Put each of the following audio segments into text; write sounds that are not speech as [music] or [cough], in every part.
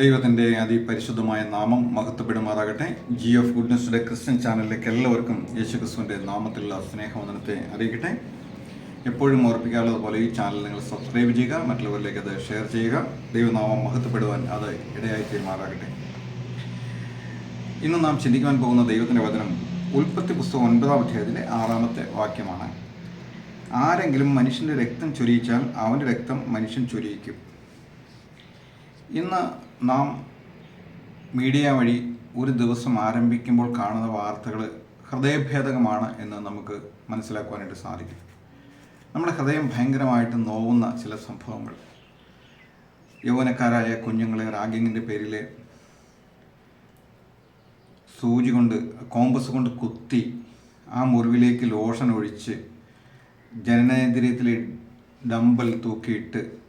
ദൈവത്തിന്റെ അതിപരിശുദ്ധമായ നാമം മഹത്വപ്പെടുമാറാകട്ടെ. ജി ഓഫ് ഗുഡ്നസ്സുടെ ക്രിസ്ത്യൻ ചാനലിലേക്ക് എല്ലാവർക്കും യേശു ക്രിസ്തുവിന്റെ നാമത്തിലുള്ള സ്നേഹവന്ദനത്തെ അറിയിക്കട്ടെ. എപ്പോഴും ഓർപ്പിക്കാനുള്ളതുപോലെ ഈ ചാനൽ നിങ്ങൾ സബ്സ്ക്രൈബ് ചെയ്യുക മറ്റുള്ളവരിലേക്ക് അത് ഷെയർ ചെയ്യുക. ദൈവനാമം മഹത്വപ്പെടുവാൻ അത് ഇടയായി തീരുമാറാകട്ടെ. ഇന്ന് നാം ചിന്തിക്കുവാൻ പോകുന്ന ദൈവത്തിന്റെ വചനം ഉൽപ്പത്തി പുസ്തകം ഒൻപതാം അധ്യായത്തിലെ ആറാമത്തെ വാക്യമാണ്. ആരെങ്കിലും മനുഷ്യന്റെ രക്തം ചൊരിയിച്ചാൽ അവന്റെ രക്തം മനുഷ്യൻ ചൊരിയിക്കും. ഇന്ന് നാം മീഡിയ വഴി ഒരു ദിവസം ആരംഭിക്കുമ്പോൾ കാണുന്ന വാർത്തകൾ ഹൃദയഭേദകമാണ് എന്ന് നമുക്ക് മനസ്സിലാക്കുവാനായിട്ട് സാധിക്കും. നമ്മുടെ ഹൃദയം ഭയങ്കരമായിട്ട് നോവുന്ന ചില സംഭവങ്ങൾ. യൗവനക്കാരായ കുഞ്ഞുങ്ങളെ റാഗിങ്ങിന്റെ പേരിൽ സൂചി കൊണ്ട് കോമ്പസ് കൊണ്ട് കുത്തി ആ മുറിവിലേക്ക് ലോഷൻ ഒഴിച്ച് ജനനേന്ദ്രിയത്തിൽ ഡമ്പൽ തൂക്കിയിട്ട്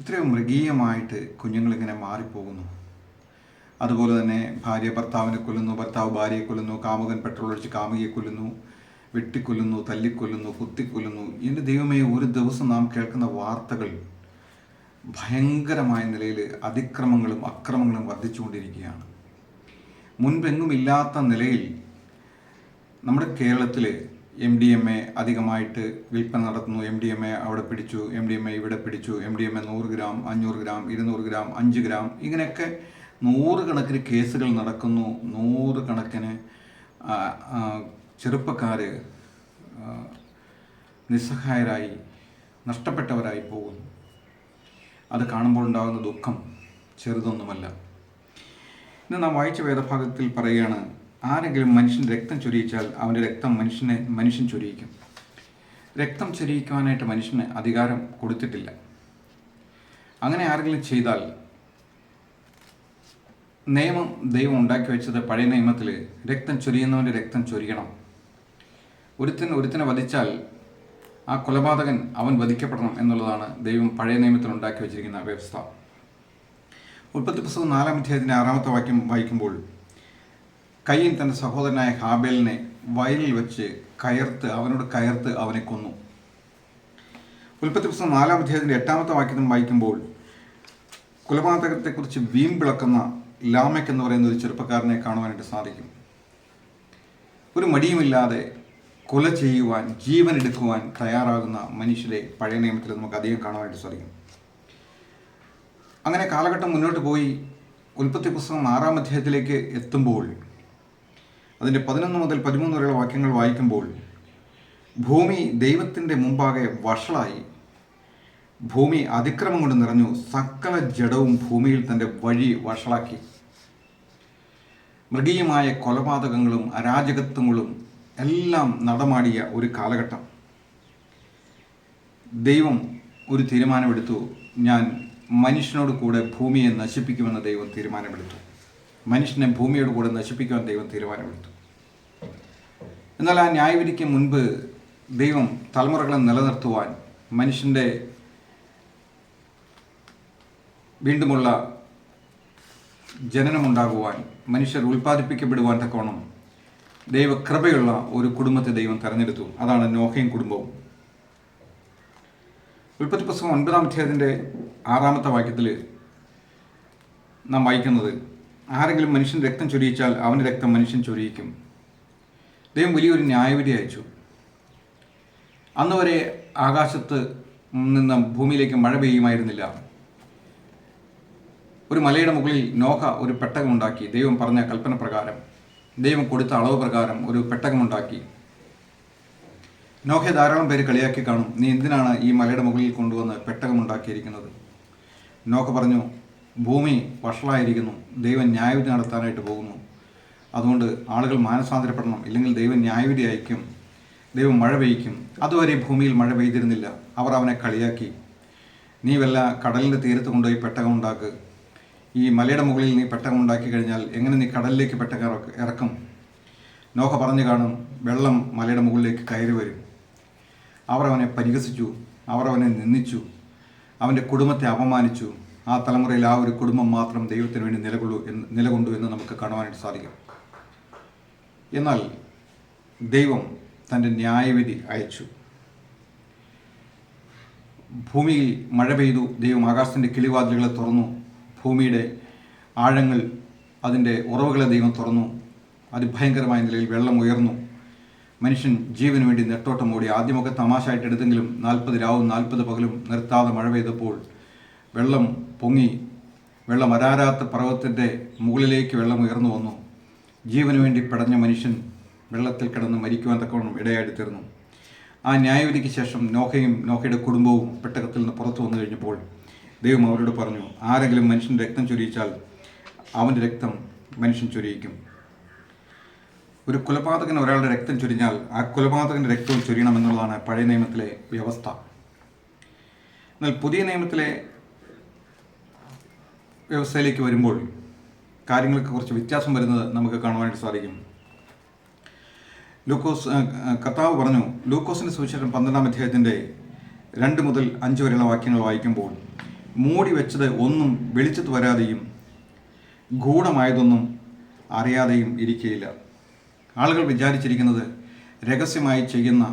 ഇത്രയോ മൃഗീയമായിട്ട് കുഞ്ഞുങ്ങളിങ്ങനെ മാറിപ്പോകുന്നു. അതുപോലെ തന്നെ ഭാര്യ ഭർത്താവിനെ കൊല്ലുന്നു ഭർത്താവ് ഭാര്യയെ കൊല്ലുന്നു കാമുകൻ പെട്രോൾ ഒഴിച്ച് കാമുകിയെ കൊല്ലുന്നു വെട്ടിക്കൊല്ലുന്നു തല്ലിക്കൊല്ലുന്നു കുത്തിക്കൊല്ലുന്നു. എന്റെ ദൈവമേ ഒരു ദിവസം നാം കേൾക്കുന്ന വാർത്തകൾ ഭയങ്കരമായ നിലയിൽ അതിക്രമങ്ങളും അക്രമങ്ങളും വർദ്ധിച്ചുകൊണ്ടിരിക്കുകയാണ്. മുൻപെങ്ങുമില്ലാത്ത നിലയിൽ നമ്മുടെ കേരളത്തിൽ എം ഡി എം എ അധികമായിട്ട് വിൽപ്പന നടത്തുന്നു. എം ഡി എം എ അവിടെ പിടിച്ചു. എം ഡി എം എ ഇവിടെ പിടിച്ചു. എം ഡി എം എ നൂറ് ഗ്രാം അഞ്ഞൂറ് ഗ്രാം ഇരുന്നൂറ് ഗ്രാം അഞ്ച് ഗ്രാം ഇങ്ങനെയൊക്കെ നൂറുകണക്കിന് കേസുകൾ നടക്കുന്നു. നൂറുകണക്കിന് ചെറുപ്പക്കാർ നിസ്സഹായരായി നഷ്ടപ്പെട്ടവരായി പോകുന്നു. അത് കാണുമ്പോൾ ഉണ്ടാകുന്ന ദുഃഖം ചെറുതൊന്നുമല്ല. ഇന്ന് നാം വായിച്ച വേദഭാഗത്തിൽ പറയുകയാണ് ആരെങ്കിലും മനുഷ്യൻ രക്തം ചൊരിയിച്ചാൽ അവന്റെ രക്തം മനുഷ്യനെ മനുഷ്യൻ ചൊരിയിക്കും. രക്തം ചൊരിയിക്കുവാനായിട്ട് മനുഷ്യന് അധികാരം കൊടുത്തിട്ടില്ല. അങ്ങനെ ആരെങ്കിലും ചെയ്താൽ നിയമം ദൈവം ഉണ്ടാക്കി വെച്ചത് പഴയ നിയമത്തിൽ രക്തം ചൊരിയുന്നവന്റെ രക്തം ചൊരിയണം. ഒരുത്തൻ ഒരുത്തനെ വധിച്ചാൽ ആ കൊലപാതകൻ അവൻ വധിക്കപ്പെടണം എന്നുള്ളതാണ് ദൈവം പഴയ നിയമത്തിൽ ഉണ്ടാക്കി വെച്ചിരിക്കുന്ന വ്യവസ്ഥ. ഉൽപ്പത്തി പുസ്തകം നാലാം അധ്യായത്തിന്റെ ആറാമത്തെ വാക്യം വായിക്കുമ്പോൾ കയ്യൻ തന്റെ സഹോദരനായ ഹാബേലിനെ വയലിൽ വെച്ച് കയർത്ത് അവനോട് കയർത്ത് അവനെ കൊന്നു. ഉൽപ്പത്തി പുസ്തകം നാലാം അധ്യായത്തിന്റെ എട്ടാമത്തെ വാക്യം വായിക്കുമ്പോൾ കുലപാതകത്തെക്കുറിച്ച് വീമ്പിളക്കുന്ന ലാമയ്ക്ക് എന്ന് പറയുന്ന ഒരു ചെറുപ്പക്കാരനെ കാണുവാനായിട്ട് സാധിക്കും. ഒരു മടിയുമില്ലാതെ കൊല ചെയ്യുവാൻ ജീവൻ എടുക്കുവാൻ തയ്യാറാകുന്ന മനുഷ്യരെ പഴയ നിയമത്തിൽ നമുക്ക് അധികം കാണുവാനായിട്ട് സാധിക്കും. അങ്ങനെ കാലഘട്ടം മുന്നോട്ട് പോയി ഉൽപ്പത്തി പുസ്തകം ആറാം അധ്യായത്തിലേക്ക് എത്തുമ്പോൾ അതിന്റെ പതിനൊന്ന് മുതൽ പതിമൂന്ന് വരെയുള്ള വാക്യങ്ങൾ വായിക്കുമ്പോൾ ഭൂമി ദൈവത്തിന്റെ മുമ്പാകെ വഷളായി. ഭൂമി അതിക്രമം കൊണ്ട് നിറഞ്ഞു. സകല ജഡവും ഭൂമിയിൽ തന്റെ വഴി വഷളാക്കി. മൃഗീയമായ കൊലപാതകങ്ങളും അരാജകത്വങ്ങളും എല്ലാം നടമാടിയ ഒരു കാലഘട്ടം. ദൈവം ഒരു തീരുമാനമെടുത്തു. ഞാൻ മനുഷ്യനോട് കൂടെ ഭൂമിയെ നശിപ്പിക്കുമെന്ന് ദൈവം തീരുമാനമെടുത്തു. മനുഷ്യനെ ഭൂമിയോട് കൂടെ നശിപ്പിക്കുവാൻ ദൈവം തീരുമാനമെടുത്തു. എന്നാൽ ആ ന്യായവിധിക്ക് മുൻപ് ദൈവം തലമുറകളെ നിലനിർത്തുവാൻ മനുഷ്യന്റെ വീണ്ടുമുള്ള ജനനമുണ്ടാകുവാൻ മനുഷ്യർ ഉൽപ്പാദിപ്പിക്കപ്പെടുവാൻ തക്കോണം ദൈവകൃപയുള്ള ഒരു കുടുംബത്തെ ദൈവം തെരഞ്ഞെടുത്തു. അതാണ് നോഹയും കുടുംബവും. ഉൽപ്പത്തി പുസ്തകം ഒൻപതാം അധ്യായത്തിന്റെ ആറാമത്തെ വാക്യത്തിൽ നാം വായിക്കുന്നത് ആരെങ്കിലും മനുഷ്യൻ രക്തം ചൊരിയിച്ചാൽ അവന്റെ രക്തം മനുഷ്യൻ ചൊരിയിക്കും. ദൈവം വലിയൊരു ന്യായവിധി അയച്ചു. അന്ന് വരെ ആകാശത്ത് നിന്ന് ഭൂമിയിലേക്ക് മഴ പെയ്യുമായിരുന്നില്ല. ഒരു മലയുടെ മുകളിൽ നോഹ ഒരു പെട്ടകമുണ്ടാക്കി. ദൈവം പറഞ്ഞ കൽപ്പന പ്രകാരം ദൈവം കൊടുത്ത അളവ് പ്രകാരം ഒരു പെട്ടകമുണ്ടാക്കി. നോഹയെ ധാരാളം പേര് കളിയാക്കി കാണും. നീ എന്തിനാണ് ഈ മലയുടെ മുകളിൽ കൊണ്ടുവന്ന് പെട്ടകമുണ്ടാക്കിയിരിക്കുന്നത്? നോഹ പറഞ്ഞു ഭൂമി വഷളായിരിക്കുന്നു. ദൈവം ന്യായവിധി നടത്താനായിട്ട് പോകുന്നു. അതുകൊണ്ട് ആളുകൾ മാനസാന്തരപ്പെടണം. ഇല്ലെങ്കിൽ ദൈവം ന്യായവിധി അയക്കും ദൈവം മഴ പെയ്യ്ക്കും. അതുവരെ ഭൂമിയിൽ മഴ പെയ്തിരുന്നില്ല. അവർ അവനെ കളിയാക്കി. നീ വല്ല കടലിന്റെ തീരത്ത് കൊണ്ടുപോയി പെട്ടകം ഉണ്ടാക്ക്. ഈ മലയുടെ മുകളിൽ നീ പെട്ടകം ഉണ്ടാക്കി കഴിഞ്ഞാൽ എങ്ങനെ നീ കടലിലേക്ക് പെട്ടകം ഇറക്കും നോഹ പറഞ്ഞു കാണും വെള്ളം മലയുടെ മുകളിലേക്ക് കയറി വരും. അവർ അവനെ പരിഹസിച്ചു. അവർ അവനെ നിന്ദിച്ചു. അവന്റെ കുടുംബത്തെ അപമാനിച്ചു. ആ തലമുറയിൽ ആ ഒരു കുടുംബം മാത്രം ദൈവത്തിന് വേണ്ടി നിലകൊള്ളൂ എന്ന് നിലകൊണ്ടു എന്ന് നമുക്ക് കാണുവാനായിട്ട് സാധിക്കും. എന്നാൽ ദൈവം തന്റെ ന്യായവിധി അയച്ചു. ഭൂമിയിൽ മഴ പെയ്തു ദൈവം ആകാശത്തിന്റെ കിളിവാതിലുകളെ തുറന്നു. ഭൂമിയുടെ ആഴങ്ങൾ അതിന്റെ ഉറവുകളെ ദൈവം തുറന്നു. അതിഭയങ്കരമായ നിലയിൽ വെള്ളം ഉയർന്നു. മനുഷ്യൻ ജീവന് വേണ്ടി നെട്ടോട്ടം ഓടി ആദ്യമൊക്കെ തമാശയായിട്ട് എടുത്തെങ്കിലും നാൽപ്പത് രാവും നാൽപ്പത് പകലും നിർത്താതെ മഴ പെയ്തപ്പോൾ വെള്ളം പൊങ്ങി വെള്ളം അരാരാത്ത പർവതത്തിന്റെ മുകളിലേക്ക് വെള്ളം ഉയർന്നു വന്നു. ജീവന് വേണ്ടി പടഞ്ഞ മനുഷ്യൻ വെള്ളത്തിൽ കിടന്ന് മരിക്കുവാൻ തക്കവണ്ണം ഇടയായി തീർന്നു ആ ന്യായവിധിക്ക് ശേഷം നോഹയും നോഹയുടെ കുടുംബവും പെട്ടകത്തിൽ നിന്ന് പുറത്തു വന്നു കഴിഞ്ഞപ്പോൾ ദൈവം അവരോട് പറഞ്ഞു ആരെങ്കിലും മനുഷ്യൻ രക്തം ചൊരിയിച്ചാൽ അവന്റെ രക്തം മനുഷ്യൻ ചൊരിയിക്കും. ഒരു കൊലപാതകൻ ഒരാളുടെ രക്തം ചൊരിഞ്ഞാൽ ആ കൊലപാതകന്റെ രക്തവും ചൊരിയണമെന്നുള്ളതാണ് പഴയ നിയമത്തിലെ വ്യവസ്ഥ. എന്നാൽ പുതിയ നിയമത്തിലെ വ്യവസ്ഥയിലേക്ക് വരുമ്പോൾ കാര്യങ്ങൾക്ക് കുറച്ച് വ്യത്യാസം വരുന്നത് നമുക്ക് കാണുവാനായിട്ട് സാധിക്കും. ലൂക്കോസ് കർത്താവ് പറഞ്ഞു ലൂക്കോസിന്റെ സുവിശേഷം പന്ത്രണ്ടാം അധ്യായത്തിന്റെ രണ്ട് മുതൽ അഞ്ച് വരെയുള്ള വാക്യങ്ങൾ വായിക്കുമ്പോൾ മൂടി വെച്ചത് ഒന്നും വെളിച്ചത്ത് വരാതെയും ഗൂഢമായതൊന്നും അറിയാതെയും ഇരിക്കുകയില്ല ആളുകൾ വിചാരിച്ചിരിക്കുന്നത് രഹസ്യമായി ചെയ്യുന്ന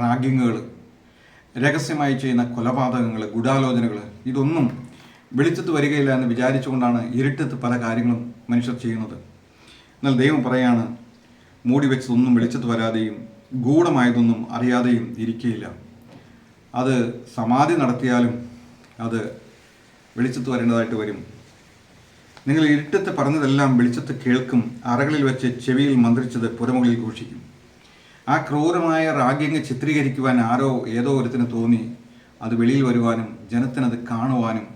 റാഗിങ്ങുകൾ രഹസ്യമായി ചെയ്യുന്ന കൊലപാതകങ്ങൾ ഗൂഢാലോചനകൾ ഇതൊന്നും വെളിച്ചത്ത് വരികയില്ല എന്ന് വിചാരിച്ചുകൊണ്ടാണ് ഇരുട്ടത്ത് പല കാര്യങ്ങളും മനുഷ്യർ ചെയ്യുന്നത്. എന്നാൽ ദൈവം പറയാണ് മൂടി വെച്ചതൊന്നും വെളിച്ചത്ത് വരാതെയും ഗൂഢമായതൊന്നും അറിയാതെയും ഇരിക്കുകയില്ല അത് സമാധി നടത്തിയാലും അത് വെളിച്ചത്ത് വരേണ്ടതായിട്ട് വരും. നിങ്ങൾ ഇരുട്ടത്ത് പറഞ്ഞതെല്ലാം വെളിച്ചത്ത് കേൾക്കും. അറകളിൽ വെച്ച് ചെവിയിൽ മന്ത്രിച്ചത് പുരമുകളിൽ ഘോഷിക്കും ആ ക്രൂരമായ റാഗ്യങ്ങ് ചിത്രീകരിക്കുവാൻ ആരോ ഏതോ ഒരുത്തിന് തോന്നി. അത് വെളിയിൽ വരുവാനും ജനത്തിനത് കാണുവാനും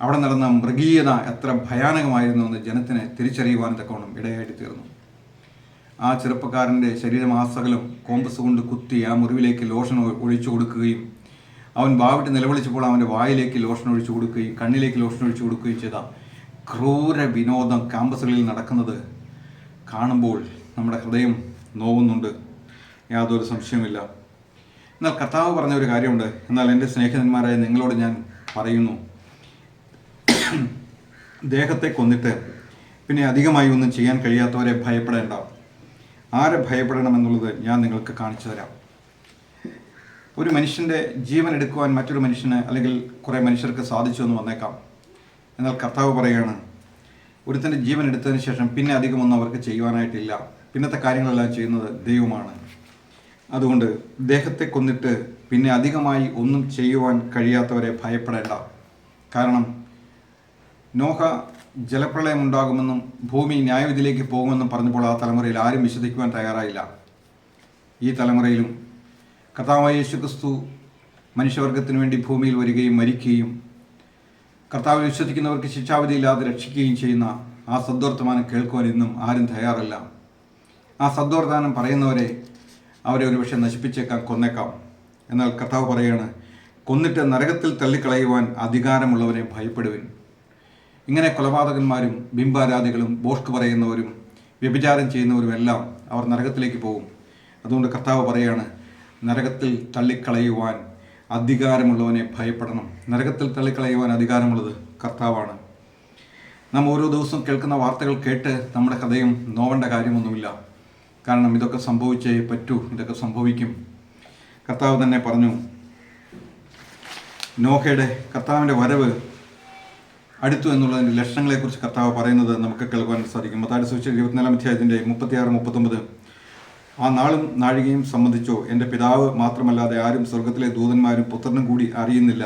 അവിടെ നടന്ന മൃഗീയത എത്ര ഭയാനകമായിരുന്നു എന്ന് ജനത്തിന് തിരിച്ചറിയുവാനും തക്കവണ്ണം ഇടയായിട്ട് തീർന്നു. ആ ചെറുപ്പക്കാരന്റെ ശരീരമാസകലം കോമ്പസ് കൊണ്ട് കുത്തി ആ മുറിവിലേക്ക് ലോഷൻ ഒഴിച്ചു കൊടുക്കുകയും അവൻ ബാവിട്ട് നിലവിളിച്ചപ്പോൾ അവന്റെ വായിലേക്ക് ലോഷൻ ഒഴിച്ചു കൊടുക്കുകയും കണ്ണിലേക്ക് ലോഷൻ ഒഴിച്ചു കൊടുക്കുകയും ചെയ്ത ക്രൂര വിനോദം ക്യാമ്പസുകളിൽ നടക്കുന്നത് കാണുമ്പോൾ നമ്മുടെ ഹൃദയം നോവുന്നുണ്ട്. യാതൊരു സംശയമില്ല എന്നാൽ കർത്താവ് പറഞ്ഞ ഒരു കാര്യമുണ്ട്. എന്നാൽ എന്റെ സ്നേഹിതന്മാരായ നിങ്ങളോട് ഞാൻ പറയുന്നു. [clears throat] ദേഹത്തെ കൊന്നിട്ട് പിന്നെ അധികമായി ഒന്നും ചെയ്യാൻ കഴിയാത്തവരെ ഭയപ്പെടേണ്ട. ആരെ ഭയപ്പെടണമെന്നുള്ളത് ഞാൻ നിങ്ങൾക്ക് കാണിച്ചു തരാം. ഒരു മനുഷ്യന്റെ ജീവൻ എടുക്കുവാൻ മറ്റൊരു മനുഷ്യന് അല്ലെങ്കിൽ കുറേ മനുഷ്യർക്ക് സാധിച്ചു എന്ന് വന്നേക്കാം. എന്നാൽ കർത്താവ് പറയുകയാണ് ഒരുത്തന്റെ ജീവൻ എടുത്തതിന് ശേഷം പിന്നെ അധികമൊന്നും അവർക്ക് ചെയ്യുവാനായിട്ടില്ല. പിന്നത്തെ കാര്യങ്ങളെല്ലാം ചെയ്യുന്നത് ദൈവമാണ്. അതുകൊണ്ട് ദേഹത്തെ കൊന്നിട്ട് പിന്നെ അധികമായി ഒന്നും ചെയ്യുവാൻ കഴിയാത്തവരെ ഭയപ്പെടേണ്ട. കാരണം നോഹ ജലപ്രളയം ഉണ്ടാകുമെന്നും ഭൂമി ന്യായവിധിയിലേക്ക് പോകുമെന്നും പറഞ്ഞപ്പോൾ ആ തലമുറയിൽ ആരും വിശ്വസിക്കുവാൻ തയ്യാറായില്ല. ഈ തലമുറയിലും കർത്താവായ യേശുക്രിസ്തു ക്രിസ്തു മനുഷ്യവർഗത്തിന് വേണ്ടി ഭൂമിയിൽ വരികയും മരിക്കുകയും കർത്താവിൽ വിശ്വസിക്കുന്നവർക്ക് ശിക്ഷാവിധിയില്ലാതെ രക്ഷിക്കുകയും ചെയ്യുന്ന ആ സദ്വർത്തമാനം കേൾക്കുവാൻ ഇന്നും ആരും തയ്യാറല്ല. ആ സദ്വർത്താനം പറയുന്നവരെ അവരെ ഒരുപക്ഷെ നശിപ്പിച്ചേക്കാം കൊന്നേക്കാം. എന്നാൽ കർത്താവ് പറയാണ് കൊന്നിട്ട് നരകത്തിൽ തള്ളിക്കളയുവാൻ അധികാരമുള്ളവരെ ഭയപ്പെടുവിൻ. ഇങ്ങനെ കൊലപാതകന്മാരും ബിംബാരാധികളും ബോഷ്ക്ക് പറയുന്നവരും വ്യഭിചാരം ചെയ്യുന്നവരും എല്ലാം അവർ നരകത്തിലേക്ക് പോകും. അതുകൊണ്ട് കർത്താവ് പറയാണ് നരകത്തിൽ തള്ളിക്കളയുവാൻ അധികാരമുള്ളവനെ ഭയപ്പെടണം. നരകത്തിൽ തള്ളിക്കളയുവാൻ അധികാരമുള്ളത് കർത്താവാണ്. നാം ഓരോ ദിവസവും കേൾക്കുന്ന വാർത്തകൾ കേട്ട് നമ്മുടെ ഹൃദയം നോവേണ്ട കാര്യമൊന്നുമില്ല. കാരണം ഇതൊക്കെ സംഭവിച്ചേ പറ്റൂ ഇതൊക്കെ സംഭവിക്കും. കർത്താവ് തന്നെ പറഞ്ഞു നോഹയുടെ കർത്താവിന്റെ വരവ് അടുത്തു എന്നുള്ളതിന്റെ ലക്ഷണങ്ങളെക്കുറിച്ച് കർത്താവ് പറയുന്നത് നമുക്ക് കേൾക്കുവാൻ സാധിക്കും. മത്താടി സൂചിച്ച ഇരുപത്തിനാലാം അധ്യായത്തിന്റെ മുപ്പത്തിയാറ് മുപ്പത്തൊമ്പത്. ആ നാളും നാഴികയും സംബന്ധിച്ചോ എന്റെ പിതാവ് മാത്രമല്ലാതെ ആരും സ്വർഗത്തിലെ ദൂതന്മാരും പുത്രനും കൂടി അറിയുന്നില്ല.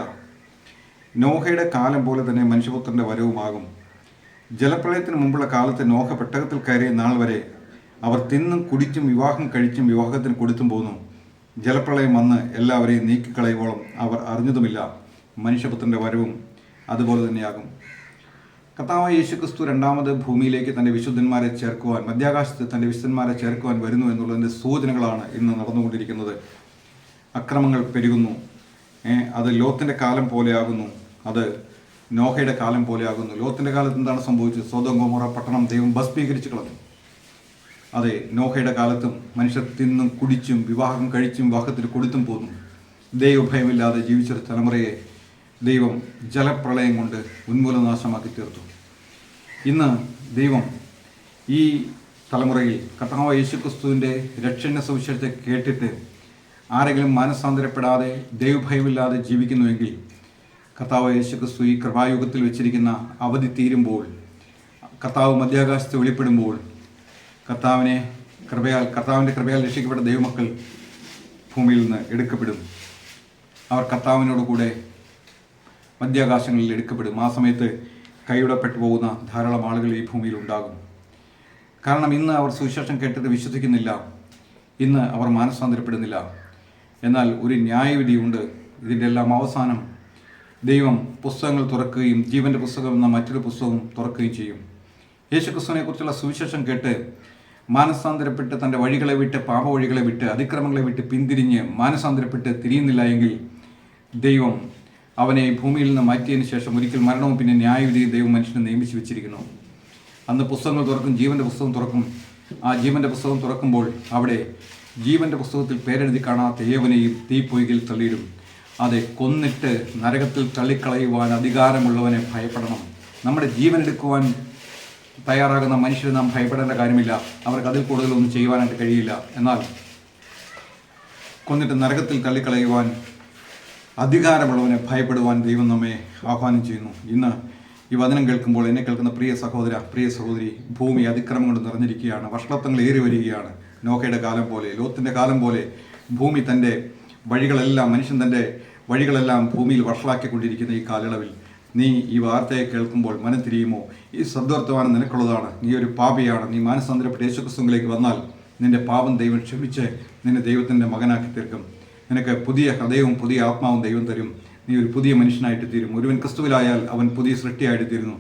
നോഹയുടെ കാലം പോലെ തന്നെ മനുഷ്യപുത്രന്റെ വരവുമാകും ജലപ്രളയത്തിന് മുമ്പുള്ള കാലത്ത് നോഹ പെട്ടകത്തിൽ കയറിയ നാൾ വരെ അവർ തിന്നും കുടിച്ചും വിവാഹം കഴിച്ചും വിവാഹത്തിന് കൊടുത്തും പോന്നു. ജലപ്രളയം വന്ന് എല്ലാവരെയും നീക്കിക്കളയുവോളം അവർ അറിഞ്ഞതുമില്ല. മനുഷ്യപുത്രന്റെ വരവും അതുപോലെ തന്നെയാകും. കർത്താവായ യേശുക്രിസ്തു രണ്ടാമത് ഭൂമിയിലേക്ക് തന്റെ വിശുദ്ധന്മാരെ ചേർക്കുവാൻ മധ്യാകാശത്ത് തന്റെ വിശുദ്ധന്മാരെ ചേർക്കുവാൻ വരുന്നു എന്നുള്ളതിന്റെ സൂചനകളാണ് ഇന്ന് നടന്നുകൊണ്ടിരിക്കുന്നത്. അക്രമങ്ങൾ പെരുകുന്നു. അത് ലോത്തിന്റെ കാലം പോലെയാകുന്നു. അത് നോഹയുടെ കാലം പോലെയാകുന്നു. ലോത്തിന്റെ കാലത്ത് എന്താണ് സംഭവിച്ചത്? സ്വതം ഗോമോറ പട്ടണം ദൈവം ഭസ്മീകരിച്ച് കളഞ്ഞു. അതെ നോഹയുടെ കാലത്തും മനുഷ്യർ തിന്നും കുടിച്ചും വിവാഹം കഴിച്ചും വിവാഹത്തിൽ കൊടുത്തും പോന്നു. ദൈവഭയമില്ലാതെ ജീവിച്ചൊരു തലമുറയെ ദൈവം ജലപ്രളയം കൊണ്ട് ഉന്മൂലനാശമാക്കി തീർത്തു ഇന്ന് ദൈവം ഈ തലമുറയിൽ കർത്താവ് യേശുക്രിസ്തുവിന്റെ രക്ഷണ സുവിശേഷത്തെ കേട്ടിട്ട് ആരെങ്കിലും മാനസാന്തരപ്പെടാതെ ദൈവഭയമില്ലാതെ ജീവിക്കുന്നുവെങ്കിൽ കർത്താവ് യേശുക്രിസ്തു ഈ കൃപായുഗത്തിൽ വെച്ചിരിക്കുന്ന അവധി തീരുമ്പോൾ കർത്താവ് മധ്യാകാശത്ത് വെളിപ്പെടുമ്പോൾ കർത്താവിനെ കൃപയാൽ കർത്താവിന്റെ കൃപയാൽ രക്ഷിക്കപ്പെട്ട ദൈവമക്കൾ ഭൂമിയിൽ നിന്ന് എടുക്കപ്പെടും. അവർ കർത്താവിനോട് കൂടെ മധ്യാകാശങ്ങളിൽ എടുക്കപ്പെടും. ആ സമയത്ത് കൈവിടപ്പെട്ടു പോകുന്ന ധാരാളം ആളുകൾ ഈ ഭൂമിയിൽ ഉണ്ടാകും. കാരണം ഇന്ന് അവർ സുവിശേഷം കേട്ടിട്ട് വിശ്വസിക്കുന്നില്ല. ഇന്ന് അവർ മാനസാന്തരപ്പെടുന്നില്ല. എന്നാൽ ഒരു ന്യായവിധിയുണ്ട്. ഇതിന്റെ എല്ലാം അവസാനം ദൈവം പുസ്തകങ്ങൾ തുറക്കുകയും ജീവന്റെ പുസ്തകം എന്ന മറ്റൊരു പുസ്തകം തുറക്കുകയും ചെയ്യും. യേശുക്രിസ്തുവിനെ കുറിച്ചുള്ള സുവിശേഷം കേട്ട് മാനസാന്തരപ്പെട്ട് തന്റെ വഴികളെ വിട്ട് പാപവഴികളെ വിട്ട് അതിക്രമങ്ങളെ വിട്ട് പിന്തിരിഞ്ഞ് മാനസാന്തരപ്പെട്ട് തിരിയുന്നില്ല എങ്കിൽ ദൈവം അവനെ ഭൂമിയിൽ നിന്ന് മാറ്റിയതിന് ശേഷം ഒരിക്കൽ മരണവും പിന്നെ ന്യായവിധിയും ദൈവം മനുഷ്യനെ നിയമിച്ചു വെച്ചിരിക്കുന്നു. അന്ന് പുസ്തകങ്ങൾ തുറക്കും ജീവന്റെ പുസ്തകം തുറക്കും. ആ ജീവന്റെ പുസ്തകം തുറക്കുമ്പോൾ അവിടെ ജീവന്റെ പുസ്തകത്തിൽ പേരെഴുതി കാണാത്ത ഏവനെയും തീപ്പൊയ്കിൽ തള്ളിയിടും. അതെ കൊന്നിട്ട് നരകത്തിൽ തള്ളിക്കളയുവാൻ അധികാരമുള്ളവനെ ഭയപ്പെടണം. നമ്മുടെ ജീവൻ എടുക്കുവാൻ തയ്യാറാകുന്ന മനുഷ്യരെ നാം ഭയപ്പെടേണ്ട കാര്യമില്ല. അവർക്ക് അതിൽ കൂടുതലൊന്നും ചെയ്യുവാനായിട്ട് കഴിയില്ല. എന്നാൽ കൊന്നിട്ട് നരകത്തിൽ തള്ളിക്കളയുവാൻ അധികാരമുള്ളവനെ ഭയപ്പെടുവാൻ ദൈവം നമ്മെ ആഹ്വാനം ചെയ്യുന്നു. ഇന്ന് ഈ വചനം കേൾക്കുമ്പോൾ എന്നെ കേൾക്കുന്ന പ്രിയ സഹോദര പ്രിയ സഹോദരി ഭൂമി അതിക്രമം കൊണ്ട് നിറഞ്ഞിരിക്കുകയാണ്. വഷളത്വങ്ങൾ ഏറി വരികയാണ്. നോക്കയുടെ കാലം പോലെ ലോത്തിന്റെ കാലം പോലെ ഭൂമി തന്റെ വഴികളെല്ലാം മനുഷ്യൻ തന്റെ വഴികളെല്ലാം ഭൂമിയിൽ വഷളാക്കിക്കൊണ്ടിരിക്കുന്ന ഈ കാലയളവിൽ നീ ഈ വാർത്തയെ കേൾക്കുമ്പോൾ മനം തിരിയുമോ? ഈ സദ്വർത്തമാനം നിനക്കുള്ളതാണ്. നീ ഒരു പാപിയാണ്. നീ മാനസാന്തരപ്പെട്ട് യേശുക്രിസ്തുവിലേക്ക് വന്നാൽ നിന്റെ പാപം ദൈവം ക്ഷമിച്ച് നിന്നെ ദൈവത്തിന്റെ മകനാക്കി തീർക്കും. നിനക്ക് പുതിയ ഹൃദയവും പുതിയ ആത്മാവും ദൈവം തരും. നീ ഒരു പുതിയ മനുഷ്യനായിട്ട് തീരും. ഒരുവൻ ക്രിസ്തുവിലായാൽ അവൻ പുതിയ സൃഷ്ടിയായിട്ട് തീരുന്നു.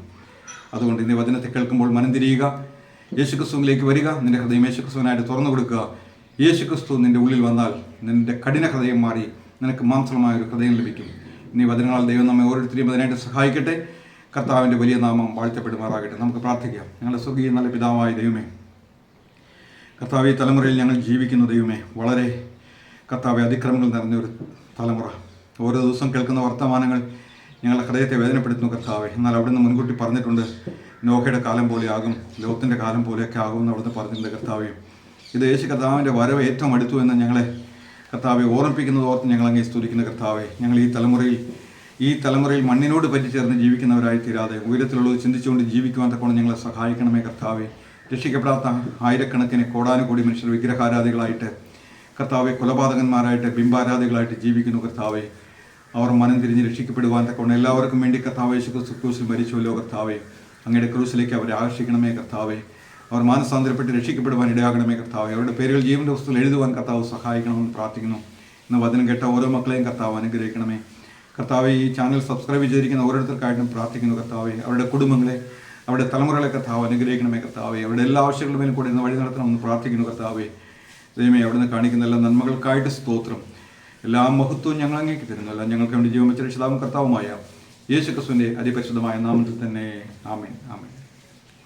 അതുകൊണ്ട് ഈ വചനത്തെ കേൾക്കുമ്പോൾ മനം തിരിയുക യേശുക്രിസ്തുവിലേക്ക് വരിക. നിന്റെ ഹൃദയം യേശുക്രിസ്തുവിനായിട്ട് തുറന്നു കൊടുക്കുക. യേശുക്രിസ്തു നിന്റെ ഉള്ളിൽ വന്നാൽ നിന്റെ കഠിന ഹൃദയം മാറി നിനക്ക് മാംസളമായ ഒരു ഹൃദയം ലഭിക്കും. ഇനി വചനങ്ങളാൽ ദൈവം നമ്മെ ഓരോരുത്തരെയും അതിനായിട്ട് സഹായിക്കട്ടെ. കർത്താവിന്റെ വലിയ നാമം വാഴ്ത്തപ്പെടുമാറാകട്ടെ. നമുക്ക് പ്രാർത്ഥിക്കാം. ഞങ്ങളുടെ സ്വർഗീയ നല്ല പിതാവായ ദൈവമേ കർത്താവ് ഈ തലമുറയിൽ ഞങ്ങൾ ജീവിക്കുന്ന ദൈവമേ വളരെ കർത്താവ് അതിക്രമങ്ങൾ നിറഞ്ഞൊരു തലമുറ. ഓരോ ദിവസം കേൾക്കുന്ന വർത്തമാനങ്ങൾ ഞങ്ങളെ ഹൃദയത്തെ വേദനപ്പെടുത്തുന്നു കർത്താവെ. എന്നാൽ അവിടെ നിന്ന് മുൻകൂട്ടി പറഞ്ഞിട്ടുണ്ട് നോഹയുടെ കാലം പോലെയാകും ലോകത്തിന്റെ കാലം പോലെയൊക്കെ ആകുമെന്ന് അവിടുന്ന് പറഞ്ഞിട്ടുണ്ട് കർത്താവെ. ഇത് യേശു കർത്താവിന്റെ വരവ് ഏറ്റവും അടുത്തു എന്ന് ഞങ്ങളെ കർത്താവെ ഓർമ്മിപ്പിക്കുന്നത് ഓർത്ത് ഞങ്ങൾ സ്തുതിക്കുന്ന കർത്താവെ. ഞങ്ങൾ ഈ തലമുറയിൽ ഈ തലമുറയിൽ മണ്ണിനോട് പറ്റിച്ചേർന്ന് ജീവിക്കുന്നവരായി തീരാതെ ഉയരത്തിലുള്ളത് ചിന്തിച്ചുകൊണ്ട് ജീവിക്കുവാൻ തക്കോണം ഞങ്ങളെ സഹായിക്കണമേ കർത്താവെ. രക്ഷിക്കപ്പെടാത്ത ആയിരക്കണക്കിന് കോടാനുകൂടി മനുഷ്യർ വിഗ്രഹാരാധികളായിട്ട് കർത്താവെ കൊലപാതകന്മാരായിട്ട് ബിംബാരാധികളായിട്ട് ജീവിക്കുന്നു കർത്താവെ അവർ മനം തിരിഞ്ഞ് രക്ഷിക്കപ്പെടുവാൻ തക്കൊണ്ട് എല്ലാവർക്കും വേണ്ടി കർത്താവെ യേശുക്രിസ്തു ക്രൂസിൽ മരിച്ചുവല്ലോ കർത്താവെ. അങ്ങയുടെ ക്രൂസിലേക്ക് അവരെ ആകർഷിക്കണമേ കർത്താവെ. അവർ മാനസാന്തരപ്പെട്ട് രക്ഷിക്കപ്പെടുവാൻ ഇടയാകണമേ കർത്താവെ. അവരുടെ പേരുകൾ ജീവന്റെ പുസ്തകത്തിൽ എഴുതുവാൻ കർത്താവ് സഹായിക്കണമെന്ന് പ്രാർത്ഥിക്കുന്നു. ഇന്ന് വചനം കേട്ട ഓരോ മക്കളെയും കർത്താവ് അനുഗ്രഹിക്കണമേ. കർത്താവ് ഈ ചാനൽ സബ്സ്ക്രൈബ് ചെയ്തിരിക്കുന്ന ഓരോരുത്തർക്കായിട്ടും പ്രാർത്ഥിക്കുന്നു കർത്താവെ. അവരുടെ കുടുംബങ്ങളെ അവരുടെ തലമുറകളെ കർത്താവ് അനുഗ്രഹിക്കണമേ കർത്താവെ. അവരുടെ എല്ലാ ആവശ്യങ്ങളുമേലും കൂടി ഇന്ന് വഴി നടത്തണമെന്ന് പ്രാർത്ഥിക്കുന്നു കർത്താവെ. ദൈവമേ അവിടുന്ന് കാണിക്കുന്ന എല്ലാ നന്മകൾക്കായിട്ട് സ്തോത്രം. എല്ലാ മഹത്വവും ഞങ്ങൾ അങ്ങേക്ക് തരുന്നു. അല്ല ഞങ്ങൾക്ക് വേണ്ടി ജീവൻ വെച്ച രക്ഷിതാവും കർത്താവുമായ യേശു ക്രിസ്തുവിന്റെ അതിപരിശുദ്ധമായ നാമത്തിൽ തന്നെ ആമേൻ. ആമേൻ.